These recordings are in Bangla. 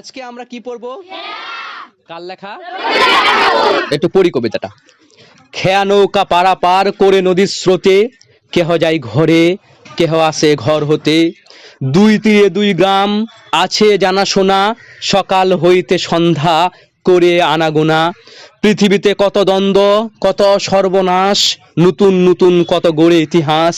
আজকে আমরা কি পড়ব? কাল লেখা? একটু পড়ি কবিতাটা। খেয়া নৌকা পারাপার করে নদীর স্রোতে, কেহ যায় ঘরে, কেহ আসে ঘর হতে। দুই তীরে দুই গ্রাম আছে জানা জানাশোনা, সকাল হইতে সন্ধ্যা করে আনাগোনা। পৃথিবীতে কত দ্বন্দ্ব, কত সর্বনাশ, নতুন নতুন কত গড়ে ইতিহাস।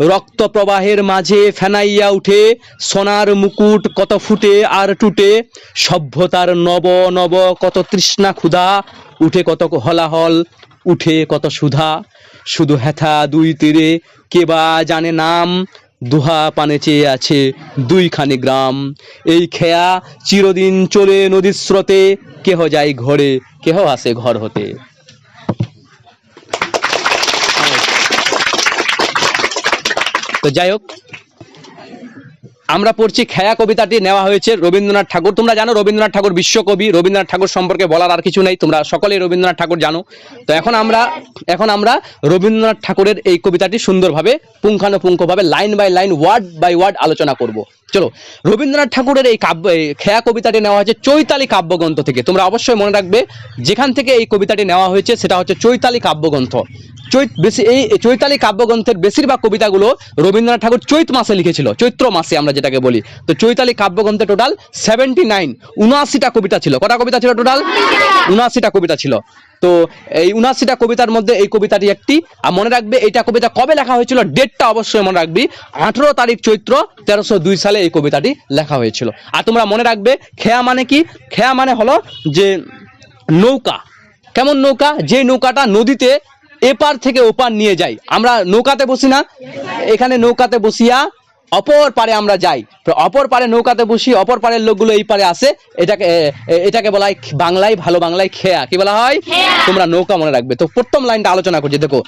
রক্ত প্রবাহের মাঝে ফেনাইয়া উঠে, সোনার মুকুট কত ফুটে আর টুটে, সভ্যতার নব নব কত তৃষ্ণা ক্ষুধা, উঠে কত হলাহল, উঠে কত সুধা। শুধু হেথা দুই তীরে, কে বা জানে নাম, দুহা পানে চেয়ে আছে দুইখানি গ্রাম। এই খেয়া চিরদিন চলে নদীর স্রোতে কেহ যায় ঘরে, কেহ আসে ঘর হতে। তো যাই হোক, আমরা পড়ছি খেয়া কবিতাটি, নেওয়া হয়েছে রবীন্দ্রনাথ ঠাকুর। তোমরা জানো রবীন্দ্রনাথ ঠাকুর বিশ্বকবি, রবীন্দ্রনাথ ঠাকুর সম্পর্কে বলার আর কিছু নেই, তোমরা সকলেই রবীন্দ্রনাথ ঠাকুর জানো। তো এখন আমরা এখন আমরা রবীন্দ্রনাথ ঠাকুরের এই কবিতাটি সুন্দরভাবে, পুঙ্খানুপুঙ্খভাবে line by line word by word আলোচনা করব। চলো, রবীন্দ্রনাথ ঠাকুরের এই কাব্য খেয়া কবিতাটি নেওয়া হয়েছে চৈতালি কাব্যগ্রন্থ থেকে। তোমরা অবশ্যই মনে রাখবে, যেখান থেকে এই কবিতাটি নেওয়া হয়েছে, সেটা হচ্ছে চৈতালি কাব্যগ্রন্থ। চৈত বেশি, এই চৈতালি কাব্যগ্রন্থের বেশিরভাগ কবিতাগুলো রবীন্দ্রনাথ ঠাকুর চৈত মাসে লিখেছিল, চৈত্র মাসে আমরা যেটাকে বলি। তো চৈতালি কাব্যগ্রন্থে টোটাল সেভেন্টি নাইন উনআশিটা কবিতা ছিল। কটা কবিতা ছিল টোটাল উনআশিটা কবিতা ছিল। তো এই উনআশিটা কবিতার মধ্যে এই কবিতাটি একটি। আর মনে রাখবে, এইটা কবিতা কবে লেখা হয়েছিল? ডেটটা অবশ্যই মনে রাখবি। আঠেরো তারিখ চৈত্র তেরোশো দুই সালে এই কবিতাটি লেখা হয়েছিল। আর তোমরা মনে রাখবে, খেয়া মানে কি? খেয়া মানে হলো যে নৌকা। কেমন নৌকা? যে নৌকাটা নদীতে এপার থেকে ওপার নিয়ে যাই আমরা নৌকাতে বসি না। এখানে নৌকাতে বসিয়া অপর পারে আমরা যাই। অপর পারে নৌকাতে বসি অপর পারের লোকগুলো এই পারে আসে। এটাকে এটাকে বলা হয় বাংলায় ভালো বাংলায় খেয়া। কি বলা হয়? তোমরা নৌকা মনে রাখবে। তো প্রথম লাইনটা আলোচনা করছি দেখো।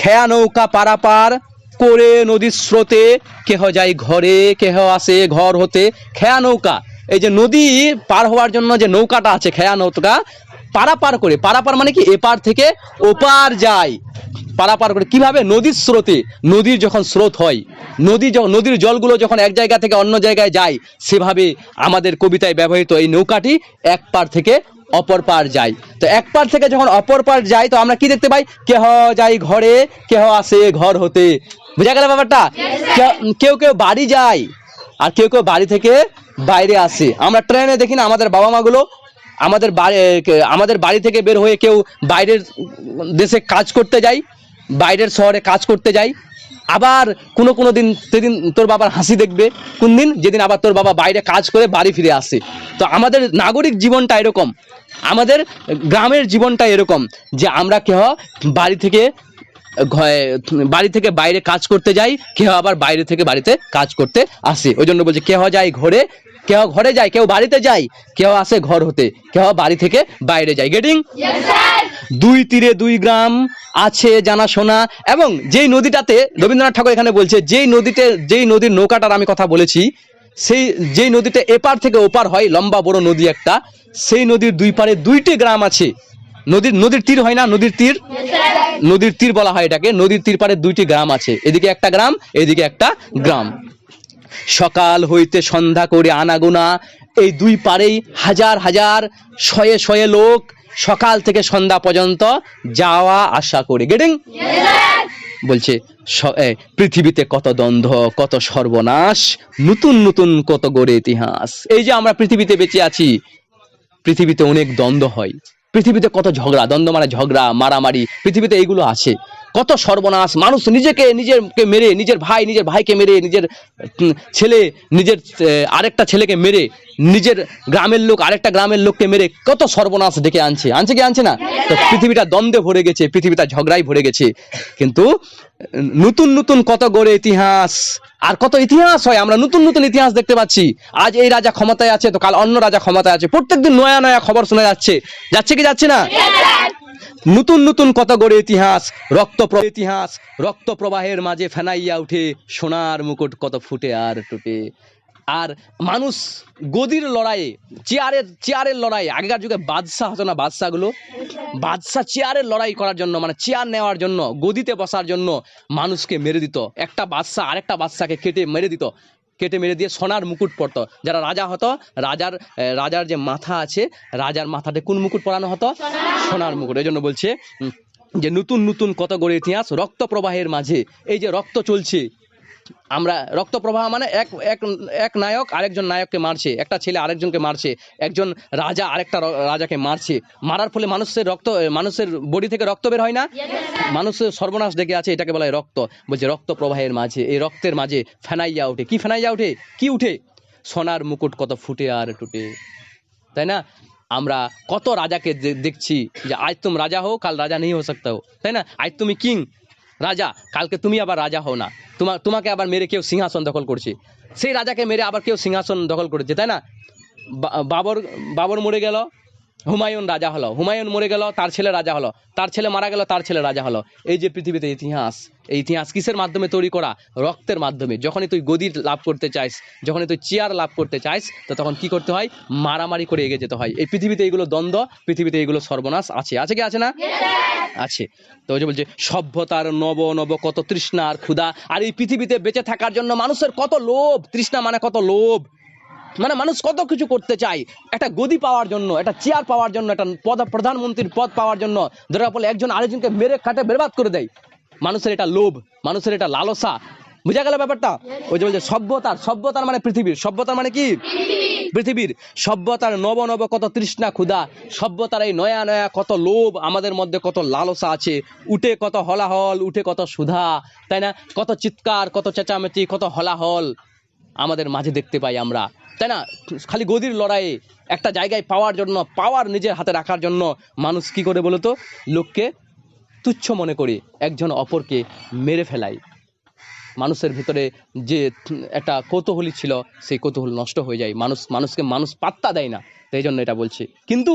খেয়া নৌকা পারাপার করে নদীর স্রোতে কেহ যায় ঘরে কেহ আসে ঘর হতে। খেয়া নৌকা এই যে নদী পার হওয়ার জন্য যে নৌকাটা আছে খেয়া নৌকা পারাপার করে পারাপার মানে কি? এপার থেকে ওপার যায়। পারাপার করে। কীভাবে? নদীর স্রোতে। নদীর যখন স্রোত হয়, নদী নদীর জলগুলো যখন এক জায়গা থেকে অন্য জায়গায় যায়, সেভাবে আমাদের কবিতায় ব্যবহৃত এই নৌকাটি এক পার থেকে অপর পার যায়। তো এক পার থেকে যখন অপর পার যায়, তো আমরা কি দেখতে পাই? কেহ যাই ঘরে, কেহ আসে ঘর হতে। বুঝা গেল ব্যাপারটা? কেউ কেউ বাড়ি যায়, আর কেউ কেউ বাড়ি থেকে বাইরে আসে। আমরা ট্রেনে দেখি না, আমাদের বাবা মাগুলো আমাদের বাড়ি আমাদের বাড়ি থেকে বের হয়ে কেউ বাইরের দেশে কাজ করতে যায় বাইরের শহরে কাজ করতে যাই, আবার কোনো কোনো দিন সেদিন তোর বাবার হাসি দেখবে, কোন দিন? যেদিন আবার তোর বাবা বাইরে কাজ করে বাড়ি ফিরে আসে। তো আমাদের নাগরিক জীবনটা এরকম, আমাদের গ্রামের জীবনটা এরকম, যে আমরা কেহ বাড়ি থেকে বাড়ি থেকে বাইরে কাজ করতে যাই, কেহ আবার বাইরে থেকে বাড়িতে কাজ করতে আসে। ওই জন্য বলছে, কেহ যায় ঘরে কেউ ঘরে যায় কেউ বাড়িতে যায় কেউ আসে ঘর হতে কেউ বাড়ি থেকে বাইরে যায়। গেটিং দুই তীরে দুই গ্রাম আছে জানাশোনা এবং যেই নদীটাতে রবীন্দ্রনাথ ঠাকুর এখানে বলছে যেই নদীতে যেই নদীর নৌকাটার আমি কথা বলেছি সেই যেই নদীতে এপার থেকে ওপার হয় লম্বা বড় নদী একটা সেই নদীর দুই পারে দুইটি গ্রাম আছে। নদীর নদীর তীর হয় না নদীর তীর? নদীর তীর বলা হয় এটাকে নদীর তীর পারে দুইটি গ্রাম আছে। এদিকে একটা গ্রাম এদিকে একটা গ্রাম। সকাল হইতে সন্ধ্যা করে আনাগোনা। এই দুই পারেই হাজার হাজার, শয়ে শয়ে লোক সকাল থেকে সন্ধ্যা পর্যন্ত যাওয়া আসা করে। গেটিং বলছে পৃথিবীতে কত দ্বন্দ্ব, কত সর্বনাশ, নতুন নতুন কত গড়ে ইতিহাস। এই যে আমরা পৃথিবীতে বেঁচে আছি, পৃথিবীতে অনেক দ্বন্দ্ব হয়। পৃথিবীতে কত ঝগড়া, দ্বন্দ্ব মানে ঝগড়া, মারামারি, পৃথিবীতে এইগুলো আছে। কত সর্বনাশ। মানুষ নিজেকে, নিজেরকে মেরে, নিজের ভাই, নিজের ভাইকে মেরে, নিজের ছেলে, নিজের আরেকটা ছেলেকে মেরে, নিজের গ্রামের লোক, আরেকটা গ্রামের লোককে মেরে কত সর্বনাশ ডেকে আনছে। আনছে কি, আনছে না? তো পৃথিবীটা দ্বন্দ্বে ভরে গেছে, পৃথিবীটা ঝগড়াই ভরে গেছে। কিন্তু, নতুন নতুন কত গড়ে ইতিহাস। আর কত ইতিহাস হয়, আমরা নতুন নতুন ইতিহাস দেখতে পাচ্ছি। আজ এই রাজা ক্ষমতায় আছে, তো কাল অন্য রাজা ক্ষমতায় আছে। প্রত্যেকদিন নয়া নয়া খবর শোনা যাচ্ছে। যাচ্ছে কি, যাচ্ছে না? নতুন নতুন কত গড়ে ইতিহাস, রক্ত ইতিহাস, রক্ত প্রবাহের মাঝে ফেনাইয়া উঠে সোনার মুকুট কত ফুটে আর টুটে। আর মানুষ গদির লড়াইয়ে, চেয়ারের চেয়ারের লড়াই আগেকার যুগে বাদশাহ হতো না বাদশাগুলো বাদশাহ চেয়ারের লড়াই করার জন্য মানে চেয়ার নেওয়ার জন্য, গদিতে বসার জন্য মানুষকে মেরে দিত। একটা বাদশাহ আরেকটা বাদশাকে কেটে মেরে দিত। কেটে মেরে দিয়ে সোনার মুকুট পরতো। যারা রাজা হতো, রাজার রাজার যে মাথা আছে, রাজার মাথাতে কোন মুকুট পরানো হতো? সোনার মুকুট। এই জন্য বলছে যে নতুন নতুন কত গড়ে ইতিহাস রক্ত প্রবাহের মাঝে, এই যে রক্ত চলছে আমরা রক্ত প্রবাহ মানে এক এক এক নায়ক আরেকজন নায়ককে মারছে একটা ছেলে আরেকজনকে মারছে একজন রাজা আরেকটা রাজাকে মারছে। মারার ফলে মানুষের রক্ত মানুষের বডি থেকে রক্ত বের হয় না? মানুষের সর্বনাশ ডেকে আছে এটাকে বলা হয় রক্ত। বলছে রক্ত প্রবাহের মাঝে এই রক্তের মাঝে ফেনাইয়া ওঠে। কি ফেনাইয়া ওঠে? কি উঠে? সোনার মুকুট কত ফুটে আর টুটে। তাই না? আমরা কত রাজাকে দেখছি যে আজ তুম রাজা হো কাল রাজা নেই হো সকতা হো। তাই না? আজ তুমি কিং রাজা, কালকে তুমি আবার রাজা হও না। তোমার তোমাকে আবার মেরে কেউ সিংহাসন দখল করছে। সেই রাজাকে মেরে আবার কেউ সিংহাসন দখল করেছে, তাই না? বাবর বাবর মরে গেল, হুমায়ুন রাজা হলো। হুমায়ুন মরে গেল, তার ছেলে রাজা হলো। তার ছেলে মারা গেল, তার ছেলে রাজা হলো। এই যে পৃথিবীতে ইতিহাস এই ইতিহাস কিসের মাধ্যমে তৈরি করা রক্তের মাধ্যমে। যখনই তুই গদির লাভ করতে চাইস যখনই তুই চেয়ার লাভ করতে চাইস তো তখন কি করতে হয়? মারামারি করে এগিয়ে যেতে হয়। এই পৃথিবীতে এগুলো দ্বন্দ্ব পৃথিবীতে এগুলো সর্বনাশ আছে। আছে কি আছে না? আছে। তো ওই যে বলছে সভ্যতার নব নব কত তৃষ্ণার ক্ষুধা আর এই পৃথিবীতে বেঁচে থাকার জন্য মানুষের কত লোভ। তৃষ্ণা মানে কত লোভ। মানে মানুষ কত কিছু করতে চায়। একটা গদি পাওয়ার জন্য একটা চেয়ার পাওয়ার জন্য একটা পদ প্রধানমন্ত্রীর পদ পাওয়ার জন্য ধরা বলে একজন আরেকজনকে মেরে কাটে বেরবাদ করে দেয়। মানুষের এটা লোভ মানুষের এটা লালসা। বুঝা গেল ব্যাপারটা? ওই যে বলছে সভ্যতার সভ্যতার মানে পৃথিবীর। সভ্যতার মানে কি? পৃথিবীর। সভ্যতার নব নব কত তৃষ্ণা ক্ষুধা সভ্যতার এই নয়া নয়া কত লোভ আমাদের মধ্যে কত লালসা আছে। উঠে কত হলাহল উঠে কত সুধা তাই না? কত চিৎকার কত চেঁচামেচি কত হলাহল আমাদের মাঝে দেখতে পাই আমরা। তাই না? খালি গদির লড়াইয়ে একটা জায়গায় পাওয়ার জন্য পাওয়ার নিজের হাতে রাখার জন্য মানুষ কি করে বলতো? লোককে তুচ্ছ মনে করে একজন অপরকে মেরে ফেলায় মানুষের ভিতরে যে একটা কৌতূহলী ছিল সেই কৌতূহল নষ্ট হয়ে যায়। মানুষ মানুষকে মানুষ পাত্তা দেয় না তাই জন্য এটা বলছি। কিন্তু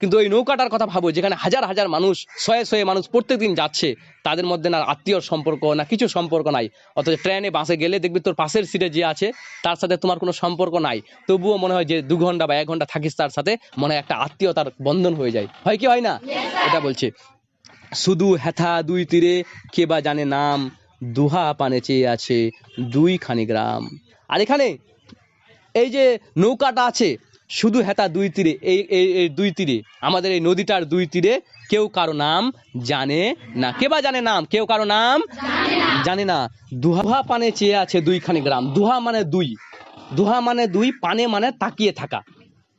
কিন্তু ওই নৌকাটার কথা ভাবো যেখানে হাজার হাজার মানুষ শয়ে শয়ে মানুষ প্রত্যেকদিন যাচ্ছে তাদের মধ্যে না আত্মীয় সম্পর্ক না কিছু সম্পর্ক নাই। অথচ ট্রেনে বাসে গেলে দেখবি তোর পাশের সিটে যে আছে তার সাথে তোমার কোনো সম্পর্ক নাই। তবুও মনে হয় যে দু ঘণ্টা বা এক ঘণ্টা থাকিস তার সাথে মনে হয় একটা আত্মীয়তার বন্ধন হয়ে যায়। হয় কি হয় না? এটা বলছে। শুধু হেথা দুই তীরে, কে বা জানে নাম, দুহা পানে চেয়ে আছে দুইখানি গ্রাম। আর এখানে এই যে নৌকাটা আছে, শুধু হেতা দুই তীরে এই এই দুই তীরে, আমাদের এই নদীটার দুই তীরে কেউ কারও নাম জানে না। কে বা জানে নাম? কেউ কারও নাম জানে না। দুহা পানে চেয়ে আছে দুইখানি গ্রাম। দুহা মানে দুই। দুহা মানে দুই, পানে মানে তাকিয়ে থাকা।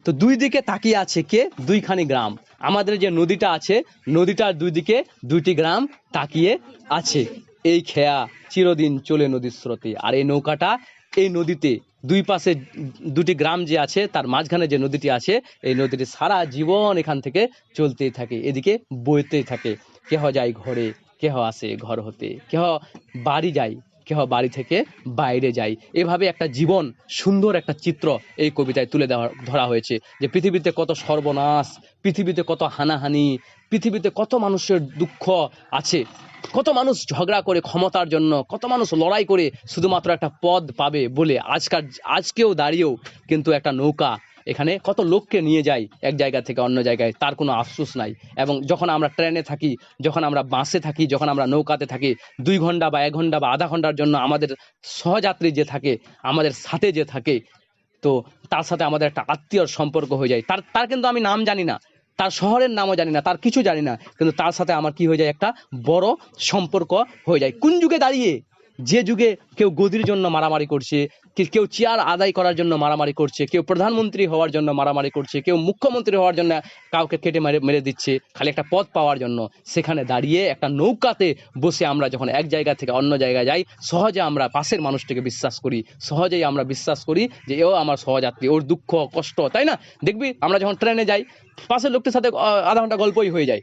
তো দুই দিকে তাকিয়ে আছে কে? দুইখানি গ্রাম। আমাদের যে নদীটা আছে, নদীটার দুই দিকে দুইটি গ্রাম তাকিয়ে আছে। এই খেয়া চিরদিন চলে নদীর স্রোতে। আর এই নৌকাটা এই নদীতে দুই পাশে দুটি গ্রাম যে আছে, তার মাঝখানে যে নদীটি আছে, এই নদীটি সারা জীবন এখান থেকে চলতেই থাকে, এদিকে বইতেই থাকে। কেহ যায় ঘরে, কেহ আসে ঘর হতে, কেহ বাড়ি যায় কেহ বাড়ি থেকে বাইরে যায় এভাবে একটা জীবন, সুন্দর একটা চিত্র এই কবিতায় তুলে দেওয়া, ধরা হয়েছে যে পৃথিবীতে কত সর্বনাশ, পৃথিবীতে কত হানাহানি, পৃথিবীতে কত মানুষের দুঃখ আছে। কত মানুষ ঝগড়া করে ক্ষমতার জন্য, কত মানুষ লড়াই করে শুধুমাত্র একটা পদ পাবে বলে আজকার, আজকেও দাঁড়িয়েও কিন্তু একটা নৌকা এখানে কত লোককে নিয়ে যায় এক জায়গা থেকে অন্য জায়গায়, তার কোনো আফসোস নাই। এবং যখন আমরা ট্রেনে থাকি, যখন আমরা বাসে থাকি, যখন আমরা নৌকাতে থাকি, দুই ঘণ্টা বা এক ঘণ্টা বা আধা ঘণ্টার জন্য আমাদের সহযাত্রী যে থাকে, আমাদের সাথে যে থাকে, তো তার সাথে আমাদের একটা আত্মীয়র সম্পর্ক হয়ে যায়। তার তার কিন্তু আমি নাম জানি না, তার শহরের নামও জানি না, তার কিছু জানি না, কিন্তু তার সাথে আমার কি হয়ে যায়? একটা বড় সম্পর্ক হয়ে যায়। কোন যুগে দাঁড়িয়ে যে যুগে কেউ গদির জন্য মারামারি করছে কেউ চেয়ার আদায় করার জন্য মারামারি করছে, কেউ প্রধানমন্ত্রী হওয়ার জন্য মারামারি করছে, কেউ মুখ্যমন্ত্রী হওয়ার জন্য কাউকে কেটে মেরে মেরে দিচ্ছে, খালি একটা পদ পাওয়ার জন্য। সেখানে দাঁড়িয়ে একটা নৌকাতে বসে আমরা যখন এক জায়গা থেকে অন্য জায়গায় যাই, সহজে আমরা পাশের মানুষটিকে বিশ্বাস করি, সহজেই আমরা বিশ্বাস করি যে এও আমার সহযাত্রী, ওর দুঃখ, কষ্ট, তাই না? দেখবি, আমরা যখন ট্রেনে যাই, পাশের লোকটির সাথে আধা ঘণ্টা গল্পই হয়ে যায়।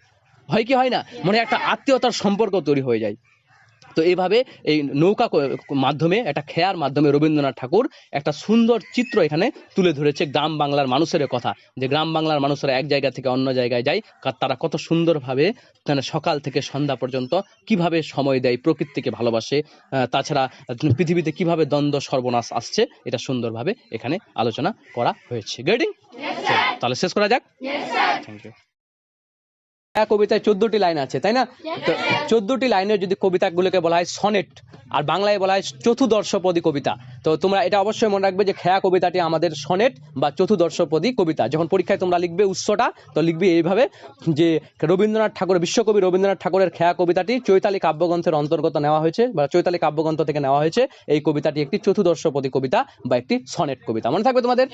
হয় কি হয় না? মনে একটা আত্মীয়তার সম্পর্ক তৈরি হয়ে যায়। তো এইভাবে এই নৌকা মাধ্যমে একটা খেয়ার মাধ্যমে রবীন্দ্রনাথ ঠাকুর একটা সুন্দর চিত্র এখানে তুলে ধরেছে গ্রাম বাংলার মানুষের কথা। যে গ্রাম বাংলার মানুষেরা এক জায়গা থেকে অন্য জায়গায় যায় তারা কত সুন্দরভাবে মানে সকাল থেকে সন্ধ্যা পর্যন্ত কীভাবে সময় দেয় প্রকৃতিকে ভালোবাসে তাছাড়া পৃথিবীতে কীভাবে দ্বন্দ্ব সর্বনাশ আসছে এটা সুন্দরভাবে এখানে আলোচনা করা হয়েছে। গেটিং তাহলে শেষ করা যাক। থ্যাংক ইউ কবিতায় চোদ্দটি লাইন আছে তাই না? তো চোদ্দটি লাইনের যদি কবিতাগুলোকে বলা হয় সনেট আর বাংলায় বলা হয় চতুর্দর্শপদী কবিতা। তো তোমরা এটা অবশ্যই মনে রাখবে যে খেয়া কবিতাটি আমাদের সনেট বা চতুর্দর্শপদী কবিতা। যখন পরীক্ষায় তোমরা লিখবে উৎসটা তো লিখবে এইভাবে যে রবীন্দ্রনাথ ঠাকুর বিশ্বকবি রবীন্দ্রনাথ ঠাকুরের খেয়া কবিতাটি চৈতালি কাব্যগ্রন্থের অন্তর্গত নেওয়া হয়েছে বা চৈতালি কাব্যগ্রন্থ থেকে নেওয়া হয়েছে। এই কবিতাটি একটি চতুর্দর্শপদী কবিতা বা একটি সনেট কবিতা। মনে থাকবে তোমাদের?